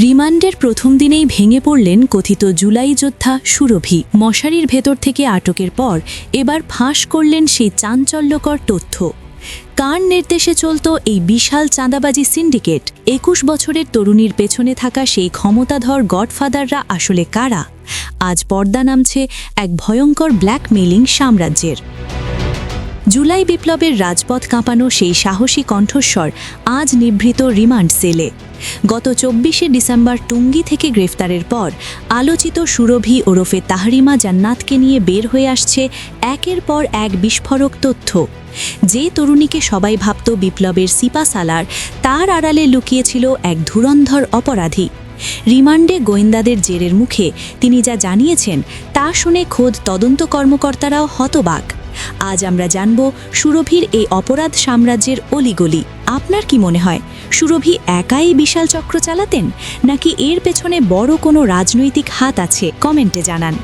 রিমান্ডের প্রথম দিনেই ভেঙে পড়লেন কথিত জুলাই যোদ্ধা সুরভি। মশারির ভেতর থেকে আটকের পর এবার ফাঁস করলেন সেই চাঞ্চল্যকর তথ্য। কার নির্দেশে চলত এই বিশাল চাঁদাবাজি সিন্ডিকেট? একুশ বছরের তরুণীর পেছনে থাকা সেই ক্ষমতাধর গডফাদাররা আসলে কারা? আজ পর্দা নামছে এক ভয়ঙ্কর ব্ল্যাকমেইলিং সাম্রাজ্যের। জুলাই বিপ্লবের রাজপথ কাঁপানো সেই সাহসী কণ্ঠস্বর আজ নিভৃত রিমান্ড সেলে। গত চব্বিশে ডিসেম্বর টুঙ্গি থেকে গ্রেফতারের পর আলোচিত সুরভি ওরফে তাহরিমা জান্নাতকে নিয়ে বের হয়ে আসছে একের পর এক বিস্ফোরক তথ্য। যে তরুণীকে সবাই ভাবত বিপ্লবের সিপাসালার তার আড়ালে লুকিয়েছিল এক ধুরন্ধর অপরাধী। রিমান্ডে গোয়েন্দাদের জেরের মুখে তিনি যা জানিয়েছেন তা শুনে খোদ তদন্ত কর্মকর্তারাও হতবাক। আজ আমরা জানব সুরভির এই অপরাধ সাম্রাজ্যের অলিগলি। আপনার কি মনে হয়, সুরভি একাই বিশাল চক্র চালাতেন, নাকি এর পেছনে বড় কোনো রাজনৈতিক হাত আছে? কমেন্টে জানান।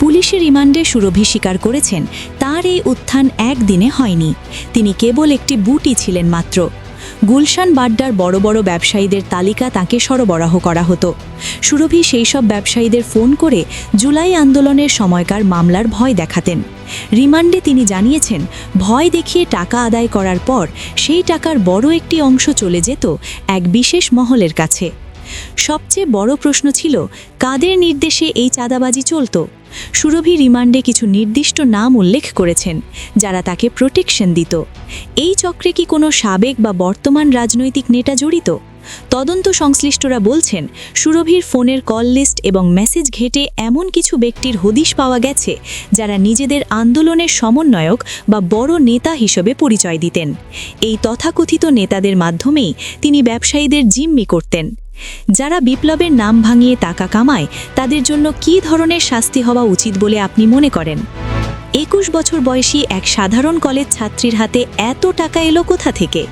পুলিশের রিমান্ডে সুরভি স্বীকার করেছেন, তার এই উত্থান একদিনে হয়নি। তিনি কেবল একটি বুটি ছিলেন মাত্র। গুলশান বাড্ডার বড় বড় ব্যবসায়ীদের তালিকা তাকে সরবরাহ করা হতো। সুরভি সেই সব ব্যবসায়ীদের ফোন করে জুলাই আন্দোলনের সময়কার মামলার ভয় দেখাতেন। রিমান্ডে তিনি জানিয়েছেন, ভয় দেখিয়ে টাকা আদায় করার পর সেই টাকার বড় একটি অংশ চলে যেত এক বিশেষ মহলের কাছে। সবচেয়ে বড় প্রশ্ন ছিল, কাদের নির্দেশে এই চাঁদাবাজি চলত? সুরভি রিমান্ডে কিছু নির্দিষ্ট নাম উল্লেখ করেছেন, যারা তাকে প্রোটেকশন দিত। এই চক্রে কি কোনো সাবেক বা বর্তমান রাজনৈতিক নেতা জড়িত? তদন্ত সংশ্লিষ্টরা বলছেন, সুরভির ফোনের কল লিস্ট এবং মেসেজ ঘেটে এমন কিছু ব্যক্তির হদিশ পাওয়া গেছে, যারা নিজেদের আন্দোলনের সমন্বয়ক বা বড় নেতা হিসেবে পরিচয় দিতেন। এই তথাকথিত নেতাদের মাধ্যমেই তিনি ব্যবসায়ীদের জিম্মি করতেন। যারা বিপ্লবের নাম ভাঙিয়ে টাকা কামায়, তাদের জন্য কী ধরনের শাস্তি হওয়া উচিত বলে আপনি মনে করেন? একুশ বছর বয়সী এক সাধারণ কলেজ ছাত্রীর হাতে এত টাকা এলো কোথা থেকে?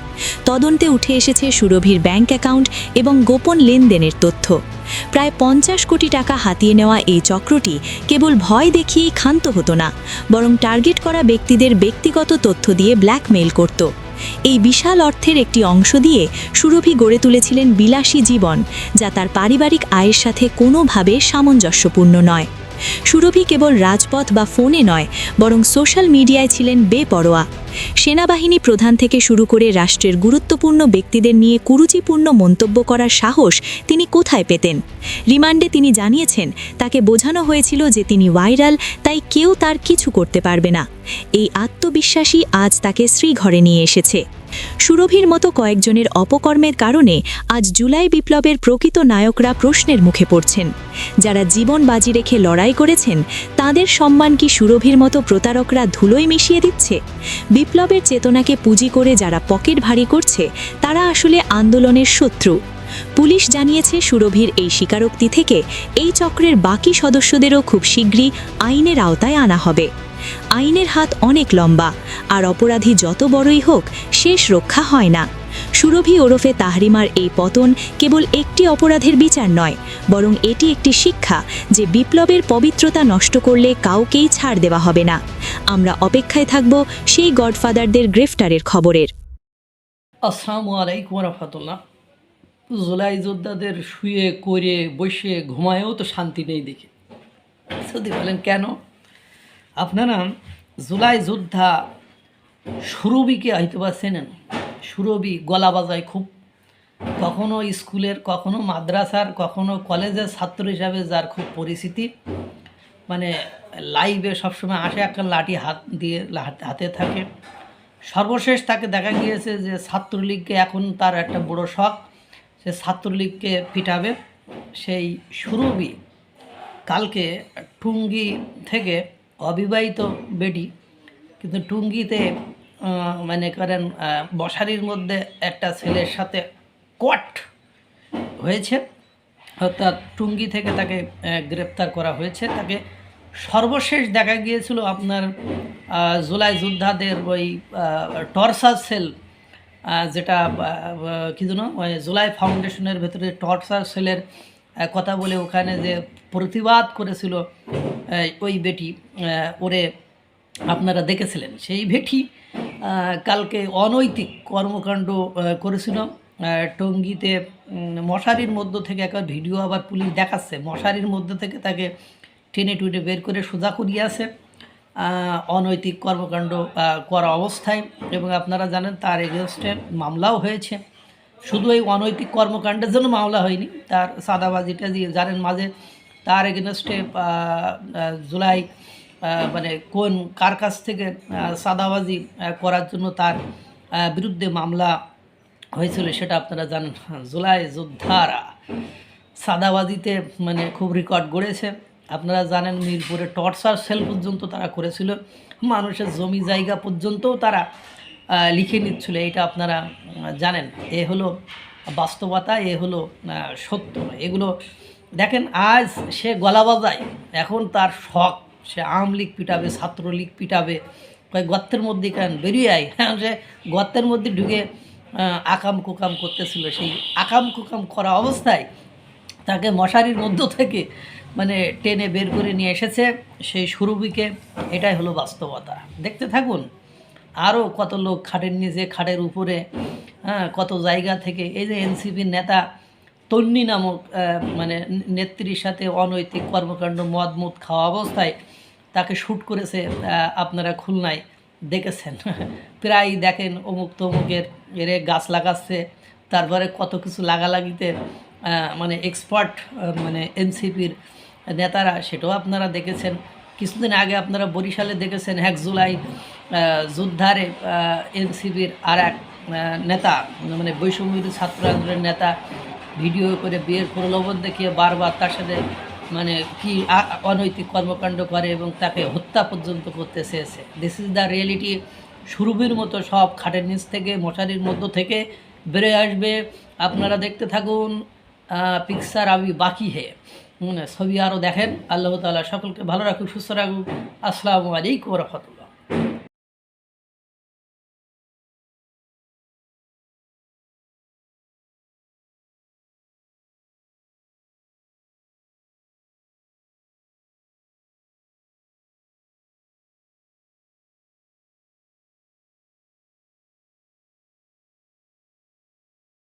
তদন্তে উঠে এসেছে সুরভির ব্যাংক অ্যাকাউন্ট এবং গোপন লেনদেনের তথ্য। প্রায় পঞ্চাশ কোটি টাকা হাতিয়ে নেওয়া এই চক্রটি কেবল ভয় দেখিয়েই ক্ষান্ত হতো না, বরং টার্গেট করা ব্যক্তিদের ব্যক্তিগত তথ্য দিয়ে ব্ল্যাকমেইল করত। এই বিশাল অর্থের একটি অংশ দিয়ে সুরভি গড়ে তুলেছিলেন বিলাসী জীবন, যা তার পারিবারিক আয়ের সাথে কোনোভাবে সামঞ্জস্যপূর্ণ নয়। সুরভি কেবল রাজপথ বা ফোনে নয়, বরং সোশ্যাল মিডিয়ায় ছিলেন বেপরোয়া। সেনাবাহিনী প্রধান থেকে শুরু করে রাষ্ট্রের গুরুত্বপূর্ণ ব্যক্তিদের নিয়ে কুরুচিপূর্ণ মন্তব্য করার সাহস তিনি কোথায় পেতেন? রিমান্ডে তিনি জানিয়েছেন, তাকে বোঝানো হয়েছিল যে তিনি ভাইরাল, তাই কেউ তার কিছু করতে পারবে না। এই আত্মবিশ্বাসী আজ তাকে শ্রীঘরে নিয়ে এসেছে। সুরভির মতো কয়েকজনের অপকর্মের কারণে আজ জুলাই বিপ্লবের প্রকৃত নায়করা প্রশ্নের মুখে পড়ছেন। যারা জীবন বাজি রেখে লড়াই করেছেন, তাদের সম্মান কি সুরভির মতো প্রতারকরা ধুলোয় মিশিয়ে দিচ্ছে? বিপ্লবের চেতনাকে পুঁজি করে যারা পকেট ভারী করছে, তারা আসলে আন্দোলনের শত্রু। পুলিশ জানিয়েছে সুরভির এই স্বীকারোক্তি থেকে এই চক্রের বাকি সদস্যদেরও খুব শীঘ্রই আইনের আওতায় আনা হবে। আইনের হাত অনেক লম্বা, আর অপরাধী যত বড়ই হোক, শেষ রক্ষা হয় না। সুরভি ওরফে তাহরিমার এই পতন কেবল একটি অপরাধের বিচার নয়, বরং এটি একটি শিক্ষা যে বিপ্লবের পবিত্রতা নষ্ট করলে কাউকেই ছাড় দেওয়া হবে না। আমরা অপেক্ষায় থাকব সেই গডফাদারদের গ্রেফতারের খবরের। আসসালামু আলাইকুম রহমতুল্লাহ। জুলাই যোদ্ধাদের শুয়ে, করে, বসে, ঘুমায়েও তো শান্তি নেই দেখে। বলেন, কেন? আপনারা জুলাই যোদ্ধা সুরবিকে হয়তো বা চেনেন। সুরবি গলা বাজায় খুব। কখনো স্কুলের, কখনো মাদ্রাসার, কখনো কলেজের ছাত্র হিসাবে যার খুব পরিচিতি। মানে লাইভে সবসময় আসে একটা লাঠি হাত দিয়ে হাতে থাকে। সর্বশেষ তাকে দেখা গিয়েছে যে ছাত্রলীগকে এখন তার একটা বড় শখ। সে ছাত্রলীগকে পিটাবে। সেই সুরবি কালকে টুঙ্গি থেকে অবিবাহিত বেডি কিন্তু টুঙ্গিতে মানে করেন বসারির মধ্যে একটা ছেলের সাথে কট হয়েছে। অর্থাৎ টুঙ্গি থেকে তাকে গ্রেপ্তার করা হয়েছে। তাকে সর্বশেষ দেখা গিয়েছিল আপনার জুলাই যোদ্ধাদের ওই টর্চার সেল যেটা কি যেন জুলাই ফাউন্ডেশনের ভেতরে টর্চার সেলের কথা বলে ওখানে যে প্রতিবাদ করেছিল ওই বেটি ওরে আপনারা দেখেছিলেন। সেই আহ, কালকে অনৈতিক কর্মকাণ্ড করেছিল টঙ্গীতে মশারির মধ্য থেকে একটা ভিডিও আবার পুলিশ দেখাচ্ছে। মশারির মধ্যে থেকে তাকে টেনে টুটে বের করে সোজা করিয়াছে অনৈতিক কর্মকাণ্ড করা অবস্থায়। এবং আপনারা জানেন তার এগেনস্টে মামলাও হয়েছে। শুধু এই অনৈতিক কর্মকাণ্ডের জন্য মামলা হয়নি তার সাদাবাজিটা দিয়ে জানেন মাঝে তার এগেনস্টে জুলাই মানে কোন কার কাছ থেকে সাদাবাজি করার জন্য তার বিরুদ্ধে মামলা হয়েছিল সেটা আপনারা জানেন। জুলাই যোদ্ধারা সাদাবাজিতে মানে খুব রেকর্ড গড়েছে। আপনারা জানেন মিরপুরে টর্চার সেল পর্যন্ত তারা করেছিল। মানুষের জমি জায়গা পর্যন্তও তারা লিখে নিচ্ছিল, এটা আপনারা জানেন। এ হলো বাস্তবতা, এ হলো সত্য। এগুলো দেখেন, আজ সে গলা বাজায় এখন তার শখ, সে আওয়ামী লীগ পিটাবে, ছাত্রলীগ পিটাবে কয় গর্তের মধ্যে কেন বেরিয়ে আয়। হ্যাঁ সে গর্তের মধ্যে ঢুকে আকাম কুকাম করতেছিল। সেই আকাম কুকাম করা অবস্থায় তাকে মশারির মধ্য থেকে মানে টেনে বের করে নিয়ে এসেছে সেই সুরভিকে। এটাই হলো বাস্তবতা। দেখতে থাকুন আরও কত লোক খাটের নিচে, খাটের উপরে হ্যাঁ কত জায়গা থেকে। এই যে এনসিপির নেতা তন্নি নামক মানে নেত্রীর সাথে অনৈতিক কর্মকাণ্ড, মদ মুদ খাওয়া অবস্থায় তাকে শ্যুট করেছে আপনারা খুলনায় দেখেছেন। প্রায় দেখেন অমুক তমুকের এরে গাছ লাগাচ্ছে, তারপরে কত কিছু লাগালাগিতে মানে এক্সপার্ট মানে এনসিপির নেতারা, সেটাও আপনারা দেখেছেন। কিছুদিন আগে আপনারা বরিশালে দেখেছেন, এক জুলাই যোদ্ধারে এনসিপির আর এক নেতা মানে বৈষম্যবিরোধী ছাত্র আন্দোলনের নেতা ভিডিও করে বিয়ের প্রলোভন দেখিয়ে বারবার তার সাথে মানে কি অনৈতিক কর্মকাণ্ড করে এবং তাকে হত্যা পর্যন্ত করতে চেয়েছে। দিস ইজ দ্য রিয়েলিটি সুরভির মতো সব খাটের নিচ থেকে, মশারির মধ্য থেকে বেরোয় আসবে। আপনারা দেখতে থাকুন পিকচার আমি বাকি হে। ছবি আরও দেখেন। আল্লাহ তাআলা সকলকে ভালো রাখুক, সুস্থ রাখুক। আসসালামু আলাইকুম রহমতুল্লাহ।